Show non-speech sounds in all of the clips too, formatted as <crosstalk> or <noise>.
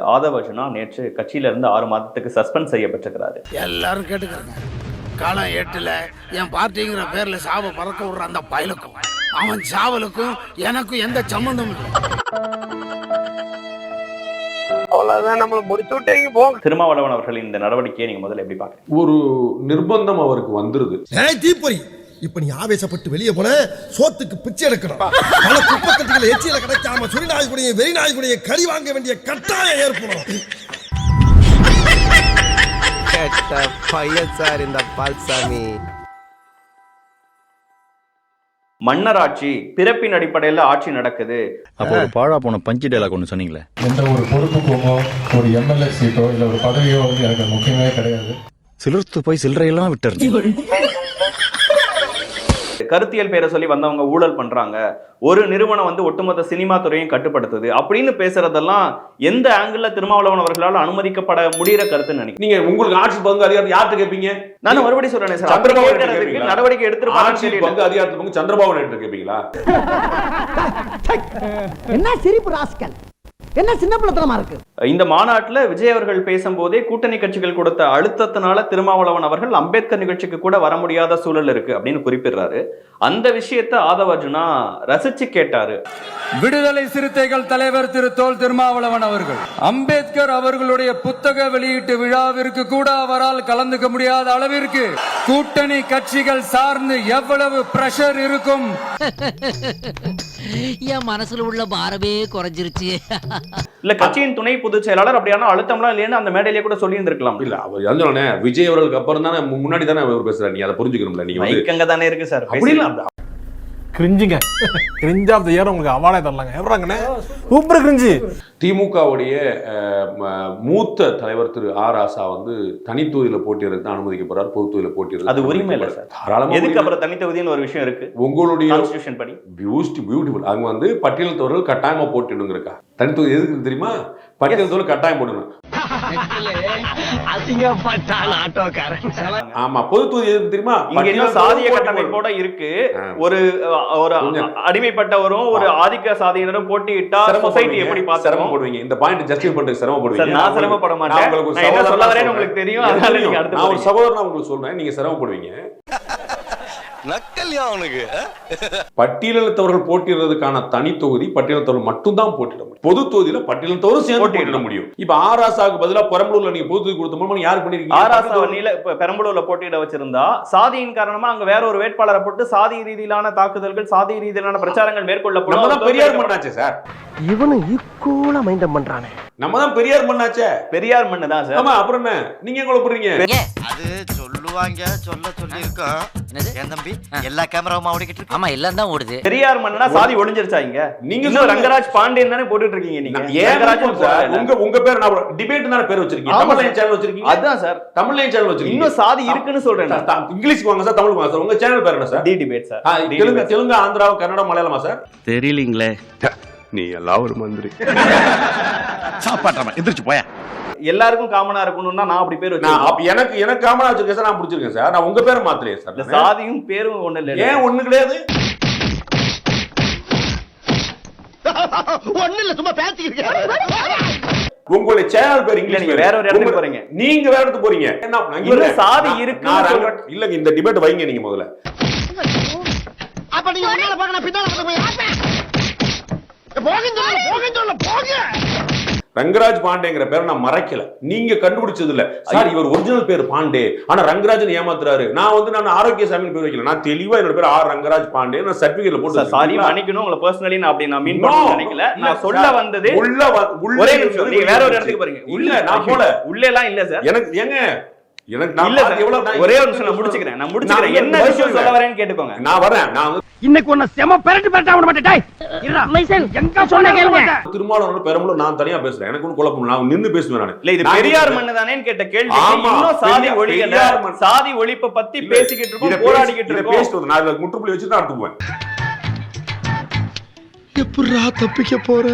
ஆதவர்ஜுனா நேற்று கட்சியில இருந்து ஆறு மாதத்துக்கு சஸ்பெண்ட் செய்யப்பட்டிருக்கிறாரு. எல்லாரும் கேட்டுக்கிறங்க. காலம் எட்டுல என் பார்ட்டிங்கிற பேர்ல சாவை பறக்க விடுற அந்த பயலுக்கும் அவன் சாவலுக்கும் எனக்கும் எந்த போங்க. திருமாவளவன் அவர்களின் இந்த நடவடிக்கையை நீங்க முதல்ல எப்படி பாக்குறீங்க ஒரு நிர்பந்தம் அவருக்கு வந்துருது. ஏய் தீப்பொறி. இப்ப நீ ஆவேசப்பட்டு வெளியே போன சோத்துக்கு பிச்சை எடுக்கணும். பல குப்பத்தட்டுகளை எச்சியில கிடைக்காம சுரி நாய்க்குடைய வெறி நாய்க்குடைய கறி வாங்க வேண்டிய கட்டாயம் ஏற்படும். கெட்ட பையன் சார் இந்த பால்சாமி. மன்னராட்சி பிறப்பின் அடிப்படையில ஆட்சி நடக்குது. அப்போ ஒரு பாழா போன பஞ்சு டைலாக் ஒன்று சொன்னீங்களே? எந்த ஒரு பொறுப்புக்குமோ ஒரு எம்எல்ஏ சீட்டோ இல்லை ஒரு பதவியோ வந்து எனக்கு முக்கியமே கிடையாது. சிலிர்த்து போய் சில்லறையெல்லாம் விட்டுருச்சு கருத்தியல் பேரை சொல்லி வந்தவங்க ஊழல் பண்றாங்க. ஒரு நிறுவனம் வந்து ஒட்டுமொத்த சினிமா துறையும் கட்டுப்படுத்துது. அப்படின்னு பேசுறதெல்லாம் எந்த ஆங்கிள் திருமாவளவன் அவர்களால் அனுமதிக்கப்பட முடிகிற கருத்துன்னு நினைக்கிறேன் நீங்க உங்களுக்கு ஆட்சி பங்கு அதிகாரம் யார்கிட்ட கேட்பீங்க நானும் மறுபடியும் சொல்றேன் சார். சந்திரபாபு? நடவடிக்கை தெரியல பங்கு அதிகாரத்து பங்கு சந்திரபாபு நாயுடு கேட்பீங்களா <laughs> என்ன சிரிப்பு ராஸ்கல்? என்ன சின்ன பிள்ளைத்தனமா இருக்கு? இந்த மாநாட்டுல விஜய் அவர்கள் பேசும்போதே கூட்டணி கட்சிகள் கொடுத்த அழுத்தத்தினால திருமாவளவன் அவர்கள் அம்பேத்கர் நிகழ்ச்சிக்கு கூட வர முடியாத சூழல் இருக்கு அப்படின்னு குறிப்பிடுறாரு. அந்த விஷயத்த ஆதவ அர்ஜுனா ரசிச்சு கேட்டாரு. விடுதலை சிறுத்தைகள் தலைவர் திரு தோல் திருமாவளவன் அவர்கள் அம்பேத்கர் அவர்களுடைய புத்தக வெளியீட்டு விழாவிற்கு கூட அவரால் கலந்துக்க முடியாத அளவிற்கு கூட்டணி கட்சிகள் சார்ந்து எவ்வளவு பிரஷர் இருக்கும்? <laughs> என் மனசுல உள்ள பாரமே குறைஞ்சிருச்சு. இல்ல கட்சியின் துணை பொதுச் செயலாளர் அப்படியான அழுத்தம்லாம் இல்லைன்னு அந்த மேடையிலே கூட சொல்லி இருந்திருக்கலாம் இல்ல அவர் விஜய் அவர்களுக்கு அப்புறம் தானே முன்னாடி தானே அவர் பேசுறாரு. நீ அதை புரிஞ்சுக்கணும்ல நீங்க தானே இருக்கு சார். அப்படி இல்ல. கிரிஞ்சுங்க. கிரிஞ்ச் ஆஃப் த இயர் உங்களுக்கு அவார்டே தரலாங்க. எவ்வளோங்கண்ணே சூப்பர். கிரிஞ்சு. திமுகவுடைய மூத்த தலைவர் திரு ஆர் ராசா வந்து தனித்தொகுதியில போட்டியிடறது தான் அனுமதிக்கப்படுறார் பொது தொகுதியில போட்டியிடறது அது உரிமை இல்ல சார். தாராளமா எதுக்கு. அப்புறம் தனித்தொகுதின்னு ஒரு விஷயம் இருக்கு? உங்களுடைய கான்ஸ்டியூஷன் படி. பியூஸ்ட் பியூட்டிஃபுல் அவங்க வந்து பட்டியல் தோறல் கட்டாயமா போட்டிடுங்கிறக்கா. தனித்தொகுதி எதுக்கு தெரியுமா? பட்டியல் தோறல் கட்டாயம் போடணும் அசிங்கப்பட்டான் ஆட்டோக்காரன். ஆமா பொது தொகுதி எதுக்கு தெரியுமா? இங்க சாதிய கட்டமைப்போட இருக்கு. ஒரு ஒரு. அடிமைப்பட்டவரும் ஒரு ஆதிக்க சாதியினரும் போட்டியிட்டா சொசைட்டி எப்படி பாத்துரும் சிரமப்படுவீங்க இந்த பாயிண்ட் ஜஸ்டிஃபை பண்றதுக்கு சிரமப்படுவீங்க சார் நான் சிரமப்பட மாட்டேன். உங்களுக்கு சொல்ல. உங்களுக்கு தெரியும். அதனால. நீங்க அடுத்து நான் ஒரு. சகோதரனா உங்களுக்கு சொல்றேன். நீங்க சிரமப்படுவீங்க. நக்கல்யா அவனுக்கு பட்டியலினத்தவர்கள் போட்டியிடுறதுக்கான தனி தொகுதி பட்டியலினத்தவர்கள் மட்டும்தான் போட்டியிட முடியும். பொது தொகுதியில பட்டியலினத்தவரும் சேர்ந்து போட்டியிட முடியும். இப்ப ஆராசாவுக்கு பதிலா பெரம்பலூர்ல நீங்க பொது தொகுதி கொடுத்த மூலமா யார் பண்ணிருக்கீங்க? ஆராசா நீல இப்ப பெரம்பலூர்ல போட்டியிட வச்சிருந்தா சாதியின் காரணமா அங்க வேற ஒரு வேட்பாளரை போட்டு சாதி ரீதியிலான தாக்குதல்கள் சாதி ரீதியிலான பிரச்சாரங்கள் நம்ம மேற்கொள்ளப்படும் தான் பெரியார் மண்ணாச்சே சார். இவனும் ஈக்குவலா மைண்டம் பண்றானே. நம்ம தான் பெரியார் மண்ணாச்சே. பெரியார் மண்ணு தான் சார். ஆமா அப்புறம் என்ன? நீங்க எங்க போடுறீங்க? அது சொல்லுவாங்க சொல்ல சொல்லி இருக்கோம் என் தம்பி? எல்லா கேமராவும் ஓடிக்கிட்டு இருக்கு. ஆமா எல்லாம் தான் ஓடுது. பெரியார் மண்ணுனா சாதி ஒளிஞ்சிருச்சா இங்க? நீங்க. ரங்கராஜ் பாண்டியன் தானே போட்டுட்டு இருக்கீங்க நீங்க சார்? போடல. உங்க உங்க பேர் நான் டிபேட் தானே பேர் வச்சிருக்கீங்க. ஆமா தமிழ் சார். லைன் சேனல் வச்சிருக்கீங்க. அதான் சார் தமிழ் லைன் சேனல் வச்சிருக்கீங்க. இன்னும் சாதி இருக்குன்னு சொல்றேன் இங்கிலீஷ்க்கு வாங்க சார் தமிழுக்கு வாங்க சார் உங்க சேனல் பேர் என்ன சார் டி டிபேட் சார் தெலுங்கு. தெலுங்கு ஆந்திரா கன்னடா மலையாளமா சார் தெரியலீங்களே. நீ எல்லாம் ஒரு மந்திரி. சாப்பாட்டாம எந்திரிச்சு போயா. எல்லாருக்கும் காமனா இருக்கணும்னா நான் அப்படி பேர் அப்ப எனக்கு எனக்கு காமனா வச்சிருக்கேன் சார் நான் பிடிச்சிருக்கேன் சார். நான் உங்க பேரை மாத்தலையே இந்த சார் சாதியும் பேரும் ஒண்ணு இல்ல ஏன் ஒண்ணு கிடையாது? <laughs> ஒண்ணு இல்ல சும்மா பேசிக்கிட்டு உங்களுடைய சேனல் பேர் இங்கிலீஷ் நீங்க. வேற ஒரு இடத்துக்கு போறீங்க. நீங்க வேற இடத்துக்கு போறீங்க. என்ன. சாதி. ரங்க- இல்லங்க இந்த டிபேட் வைங்க நீங்க முதல்ல. அப்ப நீங்க முன்னால நான் பின்னால வந்து போய் போக சொல்ல போக சொல்ல போக. ரங்கராஜ் பாண்டேங்கிற பேரை நான் மறைக்கல. நீங்க கண்டுபிடிச்சது இல்ல சார் இவர் ஒரிஜினல் பேர் பாண்டே. ஆனா ரங்கராஜன் ஏமாத்துறாரு. நான் வந்து நான் ஆரோக்கிய சாமி பேர் வைக்கல. நான் தெளிவா என்னோட பேர் ஆர் ரங்கராஜ் பாண்டே நான் சர்டிபிகேட்ல போட்டு சார். மன்னிக்கணும். உங்களை பர்சனலி நான் அப்படி நான் மீன். பண்ண நினைக்கல. நான் சொல்ல. வந்தது உள்ள உள்ள ஒரே நிமிஷம். நீங்க வேற ஒரு இடத்துக்கு போறீங்க. இல்ல நான் போல. உள்ள எல்லாம் இல்ல சார். எனக்கு ஏங்க எனக்கு நான் இல்ல சார். ஒரே ஒரு நிமிஷம் நான் முடிச்சுக்கிறேன். நான் முடிச்சுக்கிறேன். என்ன விஷயம் சொல்ல. வரேன்னு கேட்டுக்கோங்க. நான் வரேன். நான் இன்னைக்கு உன்னை செம பெரட்டு பெரட்டா விட மாட்டேன் எங்க சொன்ன கேளுங்க. திருமாவளவன் பெரம்பலூர் நான் தனியா பேசுறேன். எனக்கு ஒன்றும் குழப்பம். நான் நின்னு பேசுவேன் நான். இல்ல இது பெரியார் பேசுறேன். மண்ணு தானேன்னு கேட்ட கேள்வி. இன்னும் சாதி மண்ணு. சாதி ஒழிப்பை பத்தி பேசிக்கிட்டு இருக்கோம் போராடிக்கிட்டு இருக்கோம். வந்து நான் இதுல முற்றுப்புள்ளி வச்சு தான் அடுத்து போவேன். எப்படிரா தப்பிக்க போற?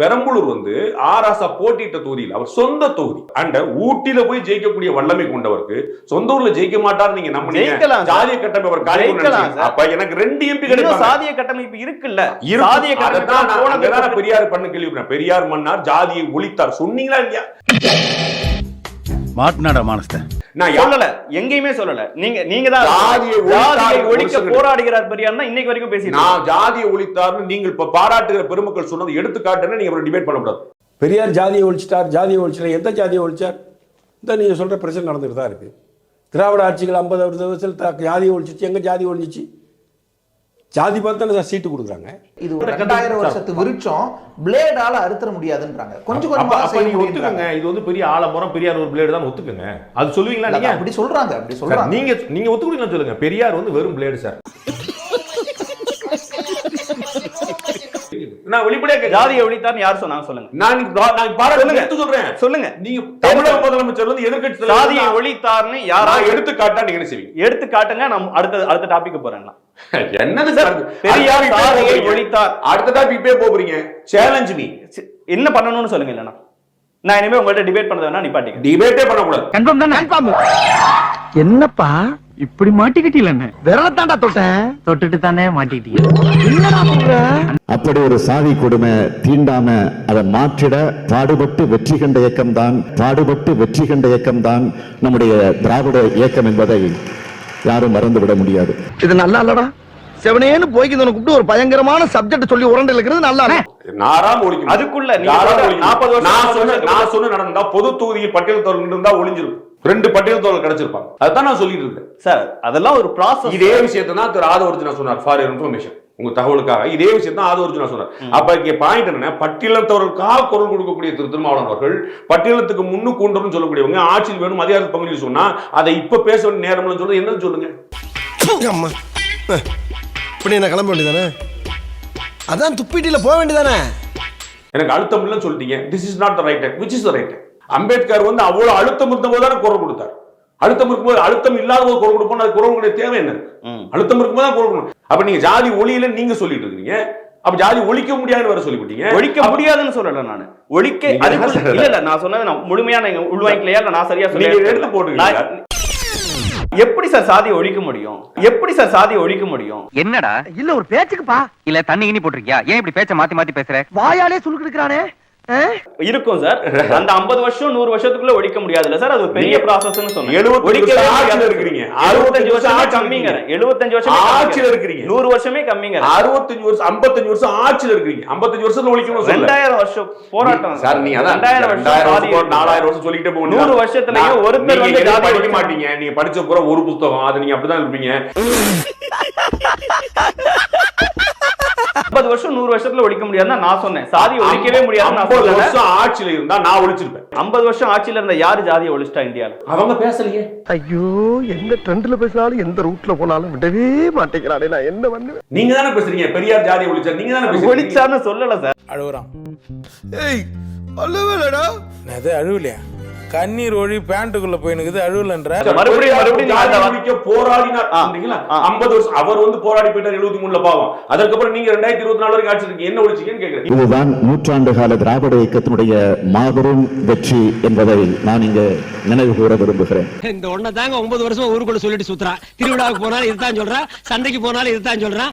பெரம்பலூர் வந்து ஆராசா போட்டியிட்ட தொகுதியில் அவர் சொந்த தொகுதி. அண்ட் ஊட்டியில போய் ஜெயிக்கக்கூடிய வல்லமை கொண்டவருக்கு சொந்த ஊர்ல ஜெயிக்க மாட்டார் நீங்க நம்புனீங்க. ஜெயிக்கலாம் சார். ஜாதிய கட்டமை அவர் காலி ஜெயிக்கலாம் சார். அப்ப எனக்கு ரெண்டு எம்பி கிடைப்பாங்க. சாதிய கட்டமைப்பு இருக்குல்ல. சாதிய கட்டமைப்பு பெரியார் பண்ண கேள்விப்பட்டேன். பெரியார் மன்னார் ஜாதியை ஒழித்தார். சொன்னீங்களா இல்லையா? மாட்டினாடா மானஸ்த நான் யா- சொல்லல. எங்கேயுமே சொல்லல. நீங்க நீங்க தான் ஜாதியை ஒழிக்க. போராடுகிறார் பெரியார்னா இன்னைக்கு வரைக்கும் பேசிட்டு நான் ஜாதியை ஒழித்தார்னு நீங்கள் இப்ப பாராட்டுகிற பெருமக்கள் சொன்னது எடுத்துக்காட்டுன்னு நீங்க டிபேட் பண்ணக்கூடாது. பெரியார் ஜாதியை ஒழிச்சிட்டார் ஜாதியை ஒழிச்சிட்டார் எந்த ஜாதியை ஒழிச்சார்? இந்த நீங்கள் சொல்கிற பிரச்சனை நடந்துட்டு தான் இருக்குது திராவிட ஆட்சிகள் ஐம்பது வருஷத்தில் ஜாதியை ஒழிச்சிச்சு எங்கே ஜாதி ஒழிஞ்சிச்சு? ஜாதி பார்த்து தானே சீட்டு கொடுக்குறாங்க. இது ஒரு ரெண்டாயிரம் வருஷத்து விருட்சம் பிளேடால அறுத்துற முடியாதுன்றாங்க. கொஞ்சம் கொஞ்சமா நீங்க. ஒத்துக்கங்க. இது வந்து பெரிய ஆலமரம் பெரியார் ஒரு பிளேடு தான் ஒத்துக்குங்க. அது சொல்லுவீங்களா நீங்க? அப்படி சொல்றாங்க அப்படி சொல்றாங்க. நீங்க நீங்க ஒத்துக்கிறீங்களா சொல்லுங்க. பெரியார் வந்து வெறும் பிளேடு சார். <laughs> நான் வெளிப்படையா. ஜாதியை ஒழித்தார்னு யார் சொன்னாங்க? சொல்லுங்க. நான் நான் பாராட்டு சொல்லுங்க. எடுத்து சொல்றேன். சொல்லுங்க. நீங்க தமிழக முதலமைச்சர் வந்து எதிர்க்கட்சி நான் ஒழித்தார்னு யாராவது எடுத்து காட்டா நீங்க என்ன செய்வீங்க? எடுத்து காட்டுங்க நான் அடுத்த அடுத்த டாபிக் போறேன் நான். <laughs> என்னது சார், சார் பெரியார் அடுத்த topic சாதியை போறீங்க. ஒழித்தார். சேலஞ்ச் மீ என்ன பண்ணணும்னு சொல்லுங்க இல்லைன்னா நான் இனிமே உங்கள்ட்ட டிபேட் பண்ணது வேணா நிப்பாட்டிக்க டிபேட்டே பண்ணக்கூடாது. கன்ஃபார்ம் தானே? கன்ஃபார்ம் என்னப்பா? இப்படி மாட்டிக்கிட்டீல என்ன? விரல தாண்டா தொட்டேன் தொட்டுட்டு தானே மாட்டிக்கிட்டீங்க அப்படி ஒரு சாதி கொடுமை தீண்டாம அதை மாற்றிட பாடுபட்டு வெற்றி கண்ட இயக்கம்தான் பாடுபட்டு வெற்றி கண்ட இயக்கம்தான் நம்முடைய திராவிட இயக்கம் என்பதை யாரும் மறந்துவிட முடியாது. இது நல்லா இல்லடா. செவனேன்னு போய்க்கு கூப்பிட்டு ஒரு பயங்கரமான சப்ஜெக்ட் சொல்லி உரண்டு இருக்கிறது நல்லா நாராம ஒழிக்கணும் அதுக்குள்ள. 40 வருஷம் நான் சொன்ன நான் சொன்ன நடந்தா பொது தொகுதியில் பட்டியல் தோல் இருந்தா ஒளிஞ்சிருக்கும் ரெண்டு பட்டியல் தோல் கிடைச்சிருப்பாங்க. அதுதான் நான் சொல்லிட்டு இருக்கேன் சார் அதெல்லாம் ஒரு ப்ராசஸ் இதே விஷயத்தை தான் திரு ஆதவர்ஜுனா சொன்னார். ஃபார் இன்ஃபர்மேஷன் உங்க தகவலுக்காக. இதே விஷயம் தான் ஆதவர்ஜுனா சொன்னார் அப்ப இங்க பாயிண்ட் என்ன பட்டியலத்தவர்களுக்காக குரல் கொடுக்கக்கூடிய திரு திருமாவளவன் அவர்கள் பட்டியலத்துக்கு முன்னு கூண்டம்னு சொல்லக்கூடியவங்க ஆட்சியில் வேணும் அதிகார பகுதியில் சொன்னா அதை இப்ப பேச வேண்டிய நேரம்னு சொல்றது என்னன்னு சொல்லுங்க. இப்படி என்ன கிளம்ப வேண்டியதானே? அதான் துப்பிட்டில போக வேண்டியதானே? எனக்கு அழுத்தம் இல்லைன்னு சொல்லிட்டீங்க. This is not the right which is the right Ambedkar வந்து அவ்வளவு அழுத்தம் இருந்தபோது தானே குரல் கொடுத்தார். அழுத்தம் இருக்கும்போது அழுத்தம் இல்லாத போது குரல் கொடுப்போம் அது குரலுடைய தேவை என்ன. அழுத்தம் இருக்கும்போது தான் குரல் கொடுக்கணும். அப்ப நீங்க ஜாதி ஒளியில நீங்க சொல்லிட்டு இருக்கீங்க அப்ப ஜாதி ஒழிக்க முடியாதுன்னு வர சொல்லிவிட்டீங்க. ஒழிக்க முடியாதுன்னு சொல்லல நானு. ஒழிக்க இல்ல இல்ல நான் சொன்னது நான் முழுமையா நீங்க உள்வாங்கிக்கலையா? இல்ல நான் சரியா நீங்க சொல்லி எடுத்து போட்டுக்கீங்களா? எப்படி சார் சாதியை ஒழிக்க முடியும்? எப்படி சார் சாதியை ஒழிக்க முடியும்? என்னடா? இல்ல ஒரு பேச்சுக்குப்பா. இல்ல தண்ணி கிணி போட்டிருக்கியா? ஏன் இப்படி பேச்ச மாத்தி மாத்தி பேசுற? வாயாலே சுருக்கு எடுக்கிறானே இருக்கும் சார். அந்த 50 வருஷம் நூறு வருஷத்துக்குள்ள ஒழிக்க முடியாதுல்ல சார்? அது பெரிய ப்ராசஸ்னு சொன்னேன். 75 ஒழிக்கவே வருஷம் ஆட்சியில முடியாது. இருக்கிறீங்க. 65 வருஷமே கம்மிங்க. 75 வருஷமே ஆட்சியில இருக்கிறீங்க. நூறு வருஷமே கம்மிங்க. அறுபத்தஞ்சு வருஷம் ஐம்பத்தஞ்சு வருஷம் ஆட்சியில் இருக்கீங்க ஐம்பத்தஞ்சு வருஷத்துல ஒழிக்கணும் ரெண்டாயிரம் வருஷம் போராட்டம். சார் நீங்க அதான் ரெண்டாயிரம் வருஷம் வருஷம் நாலாயிரம் வருஷம் சொல்லிட்டே போக நூறு வருஷத்துலயும் ஒருத்தர் வந்து படிக்க ஒழிக்க மாட்டீங்க. நீங்க படிச்ச பூரா ஒரு புத்தகம் அது நீங்க அப்படிதான் இருப்பீங்க <laughs> 50 வருஷம் நூறு வருஷத்துல ஒழிக்க முடியாதுன்னா நான் சொன்னேன். சாதி ஒழிக்கவே முடியாதுன்னு நான் 50 சொல்லல. வருஷம் ஆட்சியில இருந்தா நான் ஒழிச்சிருப்பேன். 50 வருஷம் ஆட்சியில இருந்த யாரு ஜாதியை ஒழிச்சிட்டா இந்தியால? அவங்க பேசலையே. ஐயோ எந்த ட்ரெண்ட்ல பேசினாலும் எந்த ரூட்ல போனாலும் விடவே மாட்டேங்கிறானே நான் என்ன பண்ணுவேன்? நீங்க தானே பேசுறீங்க பெரியார் ஜாதி ஒழிச்சார் நீங்க தானே பேசுறீங்க? ஒழிச்சான்னு சொல்லல சார். அழுகுறான் ஏய் அல்லவேலடா அது அழுவலையா? கண்ணீர் ஒழி பேண்ட்டுக்குள்ள போயினுக்குது அழுவலன்ற போராடினார். 50 வருஷம் அவர் வந்து போராடி போயிட்டார் 73 பாவம். அதற்கப்புறம் நீங்க 2024 வரைக்கும் ஆட்சி என்ன ஒழிச்சீங்கன்னு கேக்குறேன். இதுதான் நூற்றாண்டு கால திராவிட இயக்கத்தினுடைய மாபெரும் வெற்றி என்பதை நான் இங்கு நினைவு கூற விரும்புகிறேன். இந்த ஒன்ன தாங்க ஒன்பது வருஷம் ஊருக்குள்ள சொல்லிட்டு சுத்துறா. திருவிழாவுக்கு போனாலும் இதுதான் சொல்றா. சண்டைக்கு போனாலும் இதுதான் சொல்றான்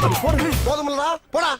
போதுமில்லடா போடா